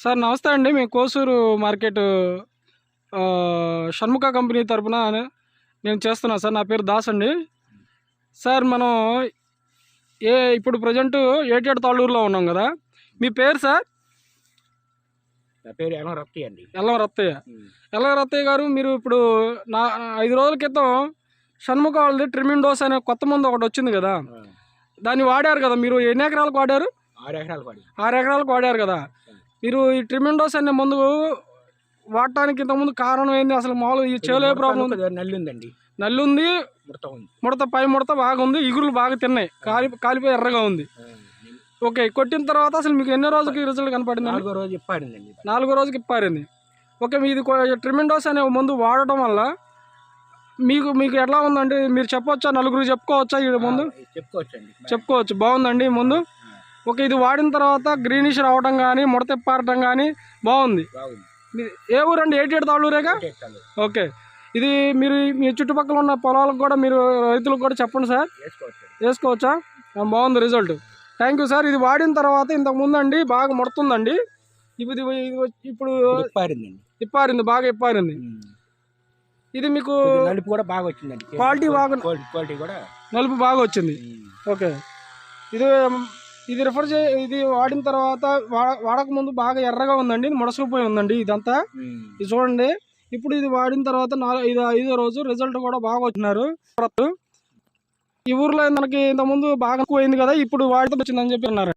Sir నమస్తే అండి. మేము కోసూరు మార్కెట్ షణ్ముఖ కంపెనీ తరపున నేను చేస్తున్నాను సార్. నా పేరు దాస్ అండి. సార్ మనం ఏ ఇప్పుడు ప్రజెంట్ ఏటేడు తాళ్ళూరులో ఉన్నాం కదా. మీ పేరు సార్? నా పేరు అండి. ఎల్లం రత్తయ్య. ఎల్లం రత్తయ్య గారు మీరు ఇప్పుడు నా ఐదు రోజుల క్రితం షణ్ముఖ వాళ్ళది ట్రిమిన్ డోస్ అనే కొత్త మందు ఒకటి వచ్చింది కదా. దాన్ని వాడారు కదా మీరు. ఎన్ని ఎకరాలకు వాడారు? ఆరు ఎకరాలు పడి ఆరు ఎకరాలకు వాడారు కదా. మీరు ఈ ట్రిమిండోస్ అనే మందు వాడటానికి ఇంతకుముందు కారణం ఏంది? అసలు మామూలు ఈ చేలో ప్రాబ్లం ఉంది? నల్లి ఉందండి నల్లి ఉంది ముడత ఉంది. ముడత పై ముడత బాగా ఉంది ఇగురులు బాగా తిన్నాయి. కాలి కాలిపోయి ఎర్రగా ఉంది. ఓకే కొట్టిన తర్వాత అసలు మీకు ఎన్ని రోజులకి రిజల్ట్ కనపడింది నాలుగో రోజు ఇప్పాడిందండి నాలుగో రోజుకి ఇప్పారింది. ఓకే మీది ట్రిమిండోస్ అనే మందు వాడటం వల్ల మీకు మీకు ఎట్లా ఉందండి? మీరు చెప్పొచ్చా? నలుగురు చెప్పుకోవచ్చా ఈ ముందు? చెప్పుకోవచ్చండి. చెప్పుకోవచ్చు. బాగుందండి ముందు? ఓకే ఇది వాడిన తర్వాత గ్రీనిష్ రావడం కానీ ముడత ఇప్పారటం కానీ బాగుంది. ఏ ఊరండి? ఏటి ఏడు తాళ్ళూరేగా ఓకే. ఇది మీరు మీ చుట్టుపక్కల ఉన్న పొలాలకు కూడా మీరు రైతులకు కూడా చెప్పండి సార్. వేసుకోవచ్చా. బాగుంది రిజల్ట్. Thank you sir. ఇది వాడిన తర్వాత ఇంతకు ముందండి బాగా ముడుతుందండి. ఇప్పుడు ఇప్పుడు ఇప్పారిందండి ఇప్పారింది బాగా ఇప్పారింది ఇది మీకు నలుపు కూడా బాగా వచ్చిందండి. క్వాలిటీ బాగా- క్వాలిటీ కూడా నలుపు బాగా వచ్చింది. ఓకే. ఇది ఇది రిఫర్ చే ఇది వాడిన తర్వాత వాడక ముందు బాగా ఎర్రగా ఉందండి ఇది ముడసపోయి ఉందండి ఇదంతా. ఇది చూడండి ఇప్పుడు ఇది వాడిన తర్వాత నాలుగు ఐదు ఐదో రోజు రిజల్ట్ కూడా బాగా వచ్చినారు. ఈ ఊర్లో మనకి ఇంతకుముందు బాగా ఎక్కువ అయింది కదా ఇప్పుడు వాడితే వచ్చిందని చెప్పి అన్నారు.